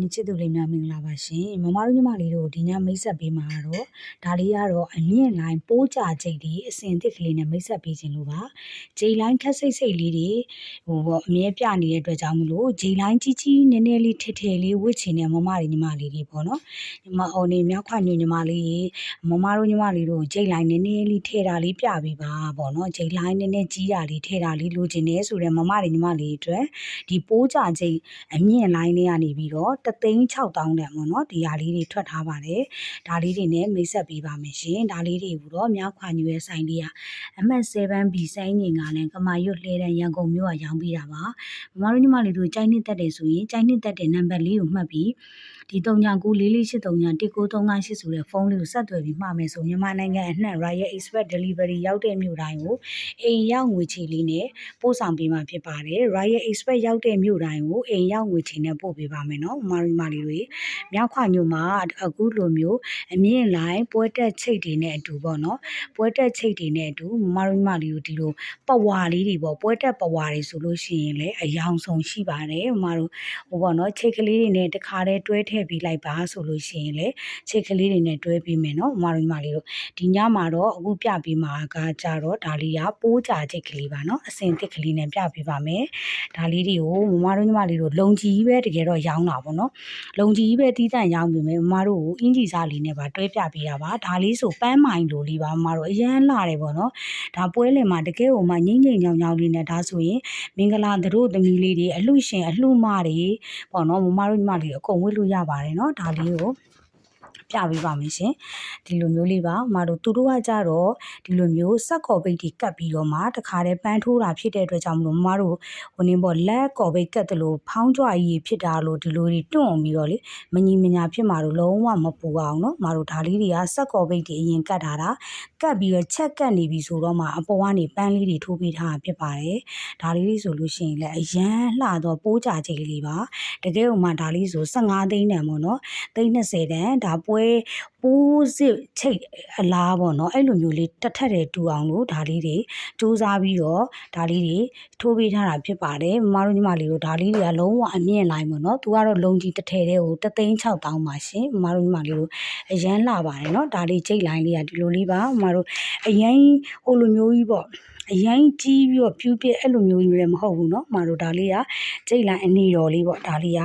ညီချစ်သူလေးများမင်္ဂလာပါရှင်မမတို့ညီမလေးတို့ဒီညမိတ်ဆက်ပေးမှာတော့ဒါလေးကတော့အမြင့်လိုင်းပိုးကြချိတ်ဒီအစင်တစ်ကလေးနဲ့မိတ်ဆက်ပေးခြင်းလို့ပါဂျိလိုင်းခက်စိတ်စိတ်လေးတွေဟိုပေါ့အမြဲပြနေတဲ့အတွက်ကြောင့်မလို့ဂျိလိုင်းကြီးကြီးနည်းနည်းလေးထစ်ထစ်လေးဝစ်ချင်တဲ့မမတွေညီမလေးတွေပေါ့နော်ညီမအော်နေမြောက်ခွညညီမလေးမမတို့ညီမလေးတို့ဂျိလိုင်းနည်းနည်းလေးထဲတာလေးပြပေးပါပေါ့နော်ဂျိလိုင်းနည်းနည်းကြီးတာလေးထဲတာလေးလိုချင်နေဆိုတဲ့မမတွေညီမလေးတွေအတွက်ဒီပိုးကြချိတ်အမြင့်လိုင်းလေးကနေပြီးတော့တသိန်း6000တန်ပေါ့နော်ဒီဟာလေးတွေထွက်ထားပါတယ်ဒါလေးတွေနဲ့မိတ်ဆက်ပေးပါမယ်ရှင်ဒါလေးတွေကိုတော့မြောက်ခွာညူရဲ့ဆိုင်လေးကအမှတ် 7B စိုင်းငင်ကလည်းကမာရွတ်လှဲတဲ့ရန်ကုန်မြို့ကရောင်းပေးတာပါမမတို့ညီမလေးတို့ကြိုင်းနှစ်သက်တယ်ဆိုရင်ကြိုင်းနှစ်သက်တဲ့နံပါတ်လေးကိုမှတ်ပြီးဒီ3994483938ဆိုတဲ့ဖုန်းလေးကိုဆက်သွယ်ပြီးမှာမယ်ဆိုမြန်မာနိုင်ငံအနှံ့ Royal Express Delivery ရောက်တဲ့မြို့တိုင်းကိုအိမ်ရောက်ငွေချေလေးနဲ့ပို့ဆောင်ပေးမှာဖြစ်ပါတယ် Royal Express ရောက်တဲ့မြို့တိုင်းကိုအိမ်ရောက်ငွေချေနဲ့ပို့ပေးပါမယ်နော်မမတို့ညီမလေးတွေမြောက်ခွညိုမှာအခုလိုမျိုးအမြင့်လိုင်းပွဲတက်ချိတ်တွေနဲ့အတူပေါ့နော်ပွဲတက်ချိတ်တွေနဲ့အတူမမတို့ညီမလေးတို့ဒီလိုပဝါလေးတွေပေါ့ပွဲတက်ပဝါတွေဆိုလို့ရှိရင်လည်းအယောင်ဆုံးရှိပါတယ်မမတို့ဟိုပေါ့နော်ချိတ်ကလေးတွေနဲ့တခါတည်းတွဲထည့်ပေးလိုက်ပါဆိုလို့ရှိရင်လည်းချိတ်ကလေးတွေနဲ့တွဲပေးမယ်နော်မမတို့ညီမလေးတို့ဒီညမှာတော့အခုပြပေးမှာကကြတော့ဒါလေးကပိုးကြချိတ်ကလေးပါနော်အစင်တစ်ကလေးနဲ့ပြပေးပါမယ်ဒါလေးတွေကိုမမတို့ညီမလေးတို့လုံကြီးပဲတကယ်တော့ရောင်းတာပေါ့နော်လုံကြီးပဲတီးတန့်ရောင်းပြီးမယ်မမတို့ကိုအင်ဂျီစားလေးနဲ့ပါတွဲပြပေးတာပါဒါလေးဆိုပန်းမိုင်လိုလေးပါမမတို့အရန်လှတယ်ပေါ့နော်ဒါပွဲလင်မှာတကယ်ဟိုမှငိမ့်ငိမ့်ညောင်ညောင်လေးနဲ့ဒါဆိုရင်မင်္ဂလာတို့သမီးလေးတွေအလှရှင်အလှမတွေပေါ့နော်မမတို့ညီမလေးအကုန်ဝေ့လို့ရပါတယ်နော်ဒါလေးကိုပြပေးပါမယ်ရှင်ဒီလိုမျိုးလေးပါမတို့သူတို့ကကြတော့ဒီလိုမျိုးစက်ကော်ပိတ်တွေကတ်ပြီးတော့မှတခါတည်းပန်းထိုးတာဖြစ်တဲ့အတွက်ကြောင့်မလို့မတို့ဟိုနေပေါ့လက်ကော်ပိတ်ကတ်တယ်လို့ဖောင်းကြွားကြီးဖြစ်တာလို့ဒီလိုတွေတွန့်ပြီးတော့လေမညီမညာဖြစ်မှာတော့လုံးဝမပူအောင်နော်မတို့ဒါလေးတွေကစက်ကော်ပိတ်တွေအရင်ကတ်ထားတာကတ်ပြီးတော့ချက်ကတ်နေပြီဆိုတော့မှအပေါ်ကနေပန်းလေးတွေထိုးပေးထားတာဖြစ်ပါတယ်ဒါလေးတွေဆိုလို့ရှိရင်လည်းအရန်လှတော့ပိုးကြချိတ်လေးပါတကယ်ဥမာဒါလေးဆို15သိန်းတန်ပေါ့နော်သိန်း20တန်ဒါပွဲပိုးစစ်ချိတ်အလားပေါ့နော်အဲ့လိုမျိုးလေးတက်ထက်တယ်တူအောင်လို့ဒါလေးတွေစူးစမ်းပြီးတော့ဒါလေးတွေထိုးပေးထားတာဖြစ်ပါတယ်မမတို့ညီမလေးတို့ဒါလေးတွေကလုံးဝအမြင့်လိုက်ပေါ့နော်သူကတော့လုံကြီးတစ်ထည်တည်းကိုတသိန်း6000ပါရှင်မမတို့ညီမလေးတို့အရန်လာပါတယ်နော်ဒါလေးချိတ်လိုင်းလေးကဒီလိုလေးပါမမတို့အရင်ဟိုလိုမျိုးကြီးပေါ့ အရင်ကြီးပြီးတော့ဖြူပြက်အဲ့လိုမျိုးကြီးလည်းမဟုတ်ဘူးเนาะမတို့ဒါလေးကကျိတ်လိုင်းအနေတော်လေးပေါ့ဒါလေးက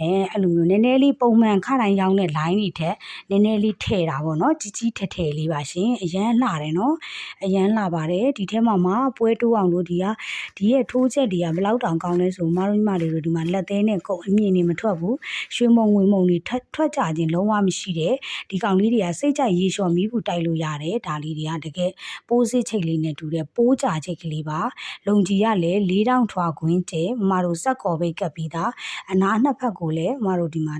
အဲအဲ့လိုမျိုးနည်းနည်းလေးပုံမှန်ခတိုင်းရောင်းတဲ့ line တွေထက်နည်းနည်းလေးထည့်တာပေါ့နော်ကြီးကြီးထက်ထည့်လေးပါရှင်အရန်လှတယ်နော်အရန်လှပါတယ်ဒီထဲမှာမှပွဲတိုးအောင်လို့ဒီကဒီရဲ့ထိုးချက်တွေကဘလောက်တောင်ကောင်းလဲဆိုမတို့ညီမလေးတို့ဒီမှာလက်သေးနဲ့ကုတ်အမြင့်နေမထွက်ဘူးရွှေမုံငွေမုံတွေထွက်ထွက်ကြခြင်းလုံးဝမရှိတဲ့ဒီကောင်လေးတွေကစိတ်ကြိုက်ရေလျှော်မီးဘူးတိုက်လို့ရတယ်ဒါလေးတွေကတကယ်ပိုးစစ်ချိတ်လေးနဲ့တူတဲ့ပိုး ိုကြချိတ်ကလေးပါလုံကြီးကလည်း၄တောင်ထွားခွင်းကျဲမတို့စက်ကော်ပိတ်ကပ်ပြီးသားအနားနှစ်ဖက်ကိုလည်းမတို့ဒီမှာ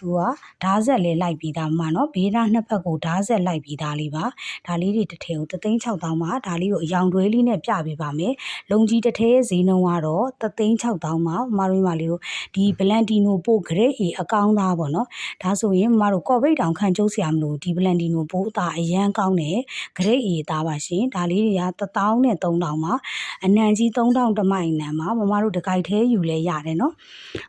သူကဓားဆက်လေးလိုက်ပြီးသားမှနော်ဘေးသားနှစ်ဖက်ကိုဓားဆက်လိုက်ပြီးသားလေးပါဒါလေးတွေတစ်ထည်ကို36000ပါဒါလေးကိုအယောင်တွဲလေးနဲ့ပြပေးပါမယ်လုံကြီးတစ်ထည်ဈေးနှုန်းကတော့36000ပါမတို့မလေးတို့ဒီဘလန်တီနိုပို့ grade A အကောင်းသားပေါ့နော်ဒါဆိုရင်မတို့ကော့ဘိတ်တောင်ခံကျုပ်ဆရာမလို့ဒီဘလန်တီနိုပို့အသားအရန်ကောင်းတယ် grade A သားပါရှင်ဒါလေးတွေက1000နဲ့3000ပါအနံကြီး3000တမိုင်နံပါမမတို့တကြိုက်သေးယူလဲရတယ်နော်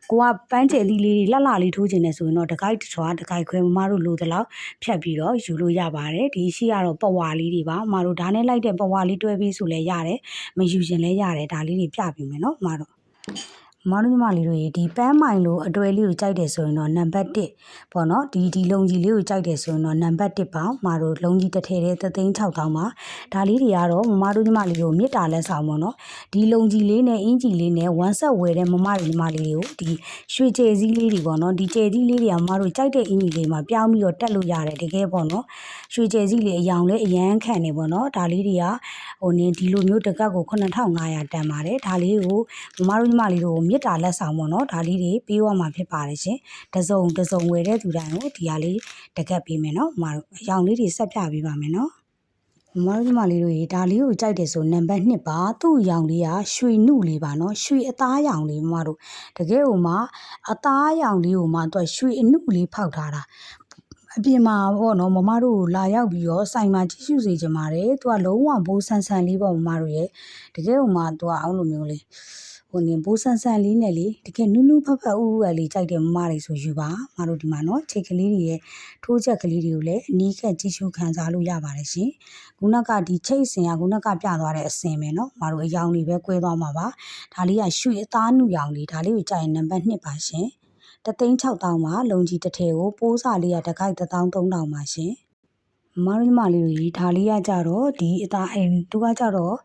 ကိုကပန်းကျယ်လေးလေးလှလှလေးထိုးခြင်းနဲ့ဆိုရင်တော့တကိုက်ထွားတကိုက်ခွဲမမတို့လိုသလောက်ဖြတ်ပြီးတော့ယူလို့ရပါတယ်ဒီရှိကတော့ပဝါလေးတွေပါမမတို့ဒါနဲ့လိုက်တဲ့ပဝါလေးတွဲပြီးဆိုလဲရတယ်မယူရင်လဲရတယ်ဒါလေးတွေပြပြီးမယ်နော်မမတို့ မောင်နှမလေးတို့ရေဒီပန်းမိုင်လိုအတွေ့လေးကိုကြိုက်တယ်ဆိုရင်တော့နံပါတ်1ပေါ့နော်ဒီဒီလုံကြီးလေးကိုကြိုက်တယ်ဆိုရင်တော့နံပါတ်1ပါမတို့လုံကြီးတစ်ထည်တည်းသသိန်း6000ပါဒါလေးတွေကတော့မမတို့ညီမလေးကိုမြစ်တာလက်ဆောင်ပေါ့နော်ဒီလုံကြီးလေးနဲ့အင်ကြီးလေးနဲ့ဝမ်းဆက်ဝယ်တဲ့မမတွေညီမလေးတွေကိုဒီရွှေကျဲစည်းလေးတွေပေါ့နော်ဒီကျဲစည်းလေးတွေကမမတို့ကြိုက်တဲ့အင်ကြီးလေးမှာပြောင်းပြီးတော့တက်လို့ရတယ်တကယ်ပေါ့နော်ရွှေကျဲစည်းလေးအယောင်လေးအရန်ခံနေပေါ့နော်ဒါလေးတွေကဟိုနင်းဒီလိုမျိုးတကတ်ကို9500တန်ပါတယ်ဒါလေးကိုမမတို့ညီမလေးတို့မြစ်တာလက်ဆောင်ပေါ့နော်ဒါလေးတွေပေးရမှာဖြစ်ပါတယ်ရှင်တစုံတစုံဝယ်တဲ့သူတိုင်းကိုဒီဟာလေးတကတ်ပေးမယ်နော်မမတို့အယောင်လေးတွေဆက်ပြပေးပါမယ်နော်မမတို့ညီမလေးတို့ရေဒါလေးကိုကြိုက်တယ်ဆိုနံပါတ်1ပါသူ့ရောင်လေးကရွှေနုလေးပါနော်ရွှေအသားရောင်လေးမမတို့တကယ်ဟိုမှာအသားရောင်လေးကိုမှသူကရွှေအနုလေးဖောက်ထားတာအပြင်မှာပေါ့နော်မမတို့လာရောက်ပြီးတော့ဆိုင်မှာကြည့်ရှုစေချင်ပါတယ်သူကလုံးဝဘိုးဆန်ဆန်လေးပေါ့မမတို့ရဲ့တကယ်ဟိုမှာသူကအောင်လိုမျိုးလေး ဟဟိုနင်ဘိုးဆန်ဆန်လေးနဲ့လေတကယ်နူးနူးဖတ်ဖတ်ဥဥကလေးကြိုက်တယ်မမလေးဆိုယူပါမတို့ဒီမှာနော်ချိတ်ကလေးတွေရဲ့ထိုးချက်ကလေးတွေကိုလည်းအနီးကပ်ကြည့်ရှုခံစားလို့ရပါတယ်ရှင်ခုနကဒီချိတ်စင်ကခုနကပြသွားတဲ့အစင်ပဲနော်မတို့အယောင်တွေပဲ꿰သွားမှာပါဒါလေးကရွှေအသားနုရောင်လေးဒါလေးကိုကြိုက်ရင်နံပါတ်1ပါရှင်တသိန်း6000မှာလုံကြီးတစ်ထည်ကိုပိုးစာလေးကတခိုက်13000ပါရှင် မမတို့ညီမလေးတွေဒါလေးကကြတော့ဒီအသားအိမ်သူကကြတော့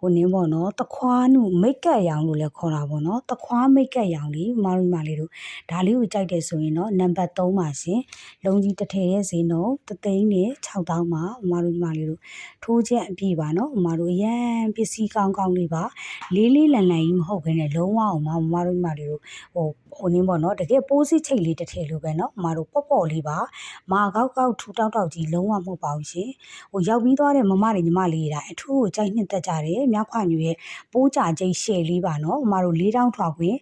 ဟိုနင်းပေါ့နော်တခွားနုမိတ်ကပ်ရောင်လို့လည်းခေါ်တာပေါ့နော်တခွားမိတ်ကပ်ရောင်လေးမမတို့ညီမလေးတို့ဒါလေးကိုကြိုက်တယ်ဆိုရင်တော့နံပါတ်3ပါရှင်လုံကြီးတစ်ထည်ရဲ့ဈေးနှုန်းတသိန်းနဲ့6000ပါမမတို့ညီမလေးတို့ထိုးချက်အပြည့်ပါနော်မမတို့အရန်ပစ္စည်းကောင်းကောင်းလေးပါလေးလေးလန်လန်ကြီးမဟုတ်ဘဲနဲ့လုံးဝအောင်မမတို့ညီမလေးတို့ဟိုဟိုနင်းပေါ့နော်တကယ်ပိုးစစ်ချိတ်လေးတစ်ထည်လိုပဲနော်မမတို့ပေါ့ပေါ့လေးပါမာကောက်ကောက်ထူတောက်တောက်ကြီးလုံးဝမဟုတ်ပါဘူးရှင်ဟိုရောက်ပြီးသွားတဲ့မမတွေညီမလေးတွေဒါအထူးကိုကြိုက်နှစ်သက်ကြတယ်မြခွညူရဲ့ပိုးကြကျိတ်ရှယ်လေးပါနော်မမတို့လေးတောင်းထွာခွင်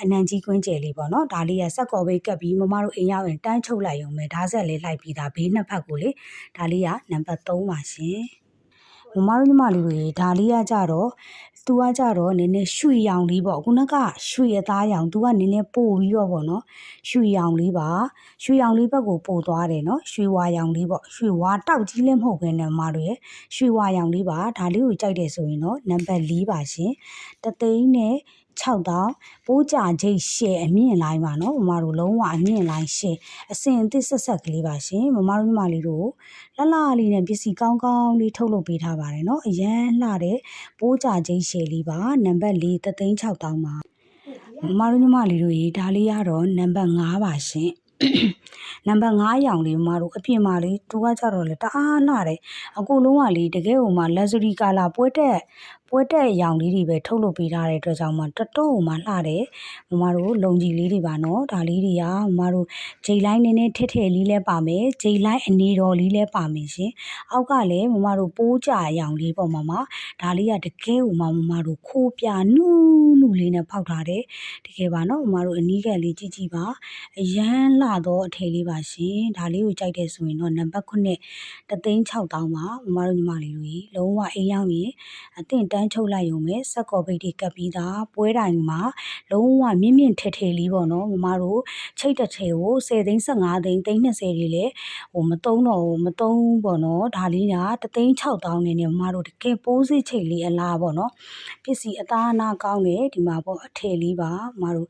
အနံကြီးကွင်းကျယ်လေးပေါ့နော်ဒါလေးကစက်ကော်ဘေးကပ်ပြီးမမတို့အိမ်ရောက်ရင်တန်းချုပ်လိုက်ရုံပဲဓာတ်ဆက်လေးလိုက်ပြီးသားဘေးနှစ်ဖက်ကိုလေဒါလေးကနံပါတ်3ပါရှင်မမတို့ညီမလေးတွေဒါလေးကကြတော့ သူကကြတော့နည်းနည်းရွှေရောင်လေးပေါ့ခုနကရွှေအသားရောင်သူကနည်းနည်းပို့ပြီးတော့ပေါ့နော်ရွှေရောင်လေးပါရွှေရောင်လေးဘက်ကိုပို့သွားတယ်နော်ရွှေဝါရောင်လေးပေါ့ရွှေဝါတောက်ကြီးလည်းမဟုတ်ဘဲနဲ့မမတို့ရဲ့ရွှေဝါရောင်လေးပါဒါလေးကိုကြိုက်တယ်ဆိုရင်တော့နံပါတ်4ပါရှင်တသိန်းနဲ့ 6000ပိုးကြချိတ်ရှယ်အမြင့်လိုင်းပါနော်မမတို့လုံးဝအမြင့်လိုင်းရှယ်အစင်အသစ်ဆက်ဆက်ကလေးပါရှင်မမတို့ညီမလေးတို့လှလှလေးနဲ့ပစ္စည်းကောင်းကောင်းလေးထုတ်လုပ်ပေးထားပါတယ်နော်အရန်လှတဲ့ပိုးကြချိတ်ရှယ်လေးပါနံပါတ်4တသိန်း6000ပါမမတို့ညီမလေးတို့ရေဒါလေးကတော့နံပါတ်5ပါရှင်နံပါတ်5ရောင်လေးမမတို့အပြင်မှာလေးသူကကြတော့လေတအားလှတယ်အကူလုံးကလေတကယ်ဟိုမှာ luxury color ပွဲတက် ပွဲတက်ရောင်လေးတွေပဲထုတ်လုပ်ပေးထားတဲ့အတွက်ကြောင့်မှတတော့ဟိုမှာလှတယ်မမတို့လုံကြီးလေးတွေပါနော်ဒါလေးတွေကမမတို့ဂျိတ်လိုင်းနည်းနည်းထက်ထက်လေးလဲပါမယ်ဂျိတ်လိုင်းအနေတော်လေးလဲပါမယ်ရှင်အောက်ကလည်းမမတို့ပိုးကြရောင်လေးပေါ့မမဒါလေးကတကယ်ဟိုမှာမမတို့ခိုးပြနူးနူးလေးနဲ့ဖောက်ထားတယ်တကယ်ပါနော်မမတို့အနီးကပ်လေးကြည့်ကြည့်ပါအရန်လှတော့အထည်လေးပါရှင်ဒါလေးကိုကြိုက်တယ်ဆိုရင်တော့နံပါတ်9တသိန်း6000ပါမမတို့ညီမလေးတို့ကြီးလုံးဝအိမ်ရောက်ရင်အသင့်တန်းချုပ်လိုက်ရုံပဲစက်ကော်ပိတ်တွေကပ်ပြီးသားပွဲတိုင်မှာလုံးဝမြင့်မြင့်ထထလေးပေါ့နော်မမတို့ချိတ်တစ်ထည်ကို10သိန်း15သိန်းသိန်း20တွေလေဟိုမသုံးတော့ဘူးမသုံးပေါ့နော်ဒါလေးကတသိန်း6000နဲ့နေမမတို့တကယ်ပိုးစစ်ချိတ်လေးအလားပေါ့နော်ပစ္စည်းအသားအနာကောင်းတယ်ဒီမှာပေါ့အထည်လေးပါမမတို့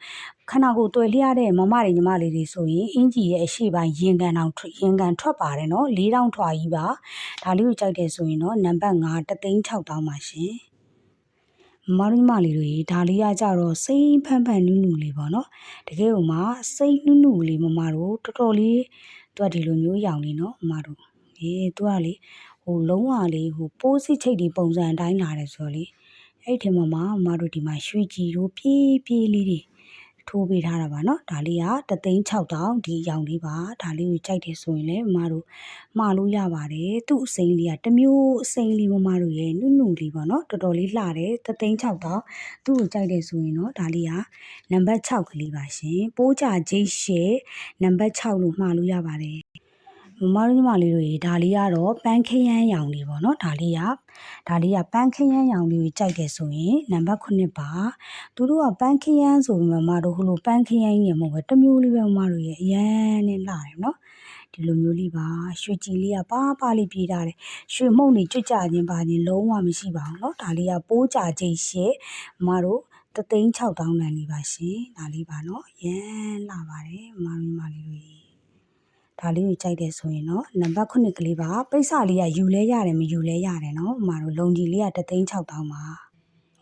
ခန္ဓာကိုယ်တွေ့လျရတဲ့မမတွေညီမလေးတွေဆိုရင်အင်ဂျီရဲ့အရှိပိုင်းရင်ကန်အောင်ရင်ကန်ထွက်ပါတယ်နော်၄တောင်ထွာကြီးပါဒါလေးကိုကြိုက်တယ်ဆိုရင်တော့နံပါတ်5တသိန်း6000ပါရှင် မမတို့ညီမလေးတွေဒါလေးကကြတော့စိမ့်ဖန်းဖန်းနုနုလေးပေါ့နော်တကယ်ဟိုမှာစိမ့်နုနုလေးမမတို့တော်တော်လေးသူကဒီလိုမျိုးရောင်လေးနော်မမတို့အေးသူကလေဟိုလုံးဝလေးဟိုပိုးစစ်ချိတ်ဒီပုံစံအတိုင်းလာတယ်ဆိုတော့လေအဲ့ဒီမှာမမတို့ဒီမှာရွှေကြည်တို့ပြေးပြေးလေးတွေ ထိုးပေးထားတာပါနော်ဒါလေးက36000ဒီရောင်လေးပါဒါလေးကိုကြိုက်တယ်ဆိုရင်လည်းမမတို့မှားလို့ရပါတယ်သူ့အစိမ်းလေးကတမျိုးအစိမ်းလေးမမတို့ရဲ့နုနုလေးပေါ့နော်တော်တော်လေးလှတယ်36000သူ့ကိုကြိုက်တယ်ဆိုရင်တော့ဒါလေးကနံပါတ်6ကလေးပါရှင်ပိုးကြဂျိတ်ရှယ်နံပါတ်6လို့မှားလို့ရပါတယ် မမတို့ညီမလေးတို့ရေဒါလေးကတော့ပန်းခရမ်းရောင်လေးပေါ့နော်ဒါလေးကဒါလေးကပန်းခရမ်းရောင်လေးကိုကြိုက်တယ်ဆိုရင်နံပါတ်9ပါသူတို့ကပန်းခရမ်းဆိုပြီးမမတို့ဟိုလိုပန်းခရမ်းကြီးရမဟုတ်ပဲတစ်မျိုးလေးပဲမမတို့ရေအရန်နဲ့လှတယ်နော်ဒီလိုမျိုးလေးပါရွှေကြည်လေးကပါပါလေးပြေးထားတယ်ရွှေမှုန့်နေကြွကြခြင်းပါခြင်းလုံးဝမရှိပါဘူးเนาะဒါလေးကပိုးကြခြင်းရှေ့မမတို့တသိန်း6000တန်လေးပါရှင်ဒါလေးပါเนาะရမ်းလာပါတယ်မမမလေးတို့ ဒါလေးကိုကြိုက်တယ်ဆိုရင်တော့နံပါတ်9ကလေးပါပိတ်စလေးကယူလဲရတယ်မယူလဲရတယ်နော်ဥမာတို့လုံကြီးလေးက3,600ပါမ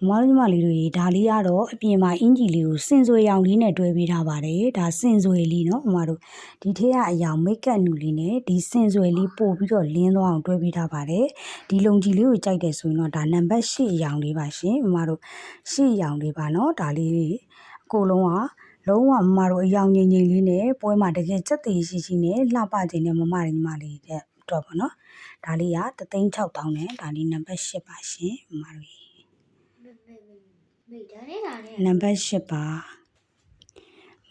မတို့ညီမလေးတို့ရေဒါလေးကတော့အပြင်မှာအင်ဂျီလေးကိုစင်ဆွေရောင်လေးနဲ့တွဲပေးထားပါတယ်ဒါစင်ဆွေလေးနော်မမတို့ဒီထဲကအရောင်မိတ်ကပ်နူလေးနဲ့ဒီစင်ဆွေလေးပို့ပြီးတော့လင်းသွားအောင်တွဲပေးထားပါတယ်ဒီလုံကြီးလေးကိုကြိုက်တယ်ဆိုရင်တော့ဒါနံပါတ်၈အရောင်လေးပါရှင်မမတို့၈အရောင်လေးပါနော်ဒါလေးကိုလုံးက လုံးဝမမတို့အယောင်ငိမ့်ငိမ့်လေးနဲ့ပွဲမှာတကယ်စက်တည်ရှိရှိနဲ့လှပခြင်းနဲ့မမတွေညီမလေးတဲ့တော့ပေါ့နော်ဒါလေးက36000နဲ့ဒါလေးနံပါတ်8ပါရှင်မမတို့မိတ်ဒါနဲ့ဒါနဲ့နံပါတ်8ပါ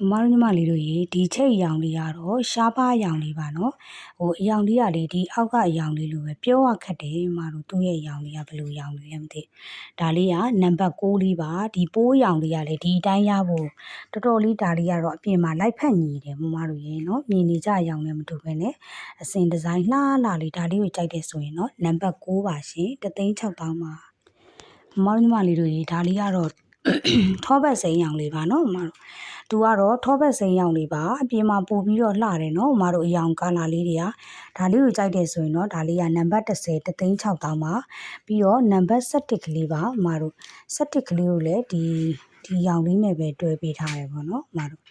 မမမတို့ညီမလေးတို့ရေဒီချိတ်ရောင်လေးကတော့ရှားပါးရောင်လေးပါနော်ဟိုအရောင်လေးကလေဒီအောက်ကအရောင်လေးလိုပဲပြောရခက်တယ်မမတို့သူ့ရဲ့ရောင်လေးကဘယ်လိုရောင်လေးလဲမသိဒါလေးကနံပါတ်6လေးပါဒီပိုးရောင်လေးကလေဒီအတိုင်းရဖို့တော်တော်လေးဒါလေးကတော့အပြင်မှာလိုက်ဖက်ညီတယ်မမတို့ရေနော်မြင်နေကြရောင်နဲ့မတူပဲနဲ့အစင်ဒီဇိုင်းလှလှလေးဒါလေးကိုကြိုက်တယ်ဆိုရင်နော်နံပါတ်6ပါရှင်တသိန်း6တောင်းပါမမတို့ညီမလေးတို့ရေဒါလေးကတော့ ထောဘက်စိမ်းရောင်လေးပါနော်မမတို့သူကတော့ထောဘက်စိမ်းရောင်လေးပါအပြင်မှာပို့ပြီးတော့လှတယ်နော်မမတို့အရောင်ကာလာလေးတွေကဒါလေးကိုကြိုက်တယ်ဆိုရင်တော့ဒါလေးကနံပါတ်30တသိန်း6တောင်းပါပြီးတော့နံပါတ်17ကလေးပါမမတို့17ကလေးကိုလည်းဒီဒီရောင်လေးနဲ့ပဲတွဲပေးထားတယ်ပေါ့နော်မမတို့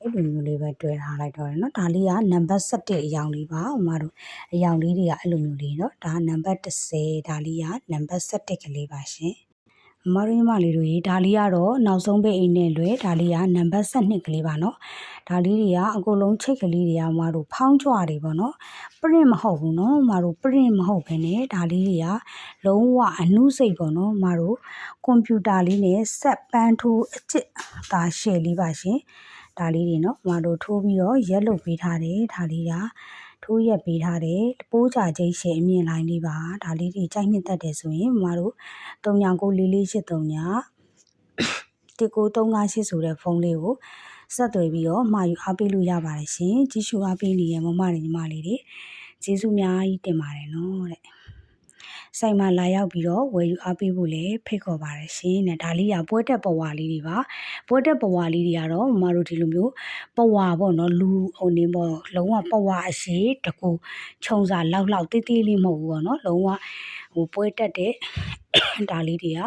အဲ့လိုမျိုးလေးပဲတွဲထားလိုက်တော့တယ်နော်ဒါလေးကနံပါတ်17အရောင်လေးပါမမတို့အရောင်လေးတွေကအဲ့လိုမျိုးလေးနော်ဒါနံပါတ်30ဒါလေးကနံပါတ်17ကလေးပါရှင် မမတို့ညီမလေးတို့ရေဒါလေးကတော့နောက်ဆုံးပိတ်အိမ်နဲ့လွယ်ဒါလေးကနံပါတ်12ကလေးပါနော်ဒါလေးတွေကအကုန်လုံးချိတ်ကလေးတွေကမမတို့ဖောင်းကြွတွေပေါ့နော်ပရင့်မဟုတ်ဘူးနော်မမတို့ပရင့်မဟုတ်ဘဲနဲ့ဒါလေးတွေကလုံးဝအနုစိတ်ပေါ့နော်မမတို့ကွန်ပျူတာလေးနဲ့ဆက်ပန်းထိုးအစ်စ်ဒါရှယ်လေးပါရှင်ဒါလေးတွေနော်မမတို့ထိုးပြီးတော့ရက်လုပ်ပေးထားတယ်ဒါလေးက ထိုးရက်ပေးထားတယ်ပိုးကြချိတ်ရှယ်အမြင့်လိုင်းလေးပါဒါလေးတွေကြိုက်နှစ်သက်တယ်ဆိုရင်မမတို့39944839 19358ဆိုတဲ့ဖုန်းလေးကိုဆက်သွယ်ပြီးတော့မှာယူအားပေးလို့ရပါတယ်ရှင်ကြည့်ရှုအားပေးနေတဲ့မမတွေညီမလေးတွေကျေးဇူးအများကြီးတင်ပါတယ်နော်တဲ့ ဆိုင်မှာလာရောက်ပြီးတော့ဝယ်ယူအားပေးဖို့လည်းဖိတ်ခေါ်ပါတယ်ရှင်တဲ့ဒါလေးကပွဲတက်ပဝါလေးတွေပါပွဲတက်ပဝါလေးတွေကတော့မမတို့ဒီလိုမျိုးပဝါပေါ့နော်လူဟိုနေပေါ့လုံးဝပဝါအရှိတကူခြုံစာလောက်လောက်တေးသေးလေးမဟုတ်ဘူးပေါ့နော်လုံးဝ ဟိုပွဲတက်တဲ့ဒါလေးတွေက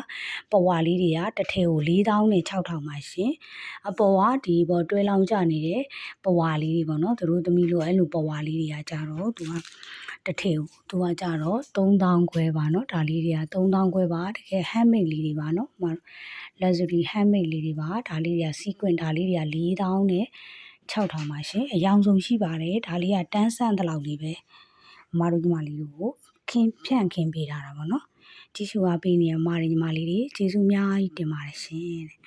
ပဝါလေးတွေကတစ်ထည်ကို4000နဲ့6000ပါရှင်အပေါ်ကဒီပေါ်တွဲလောင်းကြနေတဲ့ပဝါလေးတွေပေါ့နော်သူတို့သမီးလို့အဲ့လိုပဝါလေးတွေကကြတော့သူကတစ်ထည်ကိုသူကကြတော့3000ခွဲပါနော်ဒါလေးတွေက3000ခွဲပါတကယ် handmade လေးတွေပါနော်ဟို luxury handmade လေးတွေပါဒါလေးတွေက sequin ဒါလေးတွေက4000နဲ့6000ပါရှင်အယောင်ဆုံးရှိပါတယ်ဒါလေးကတန်းဆန့်တလောက်လေးပဲမမတို့ညီမလေးတို့ကို ခင်ဖြန့်ခင်ပေးထားတာပေါ့နော်ကြည့်ရှုအားပေးနေတဲ့မမတွေညီမလေးတွေကျေးဇူးအများကြီးတင်ပါတယ်ရှင်တဲ့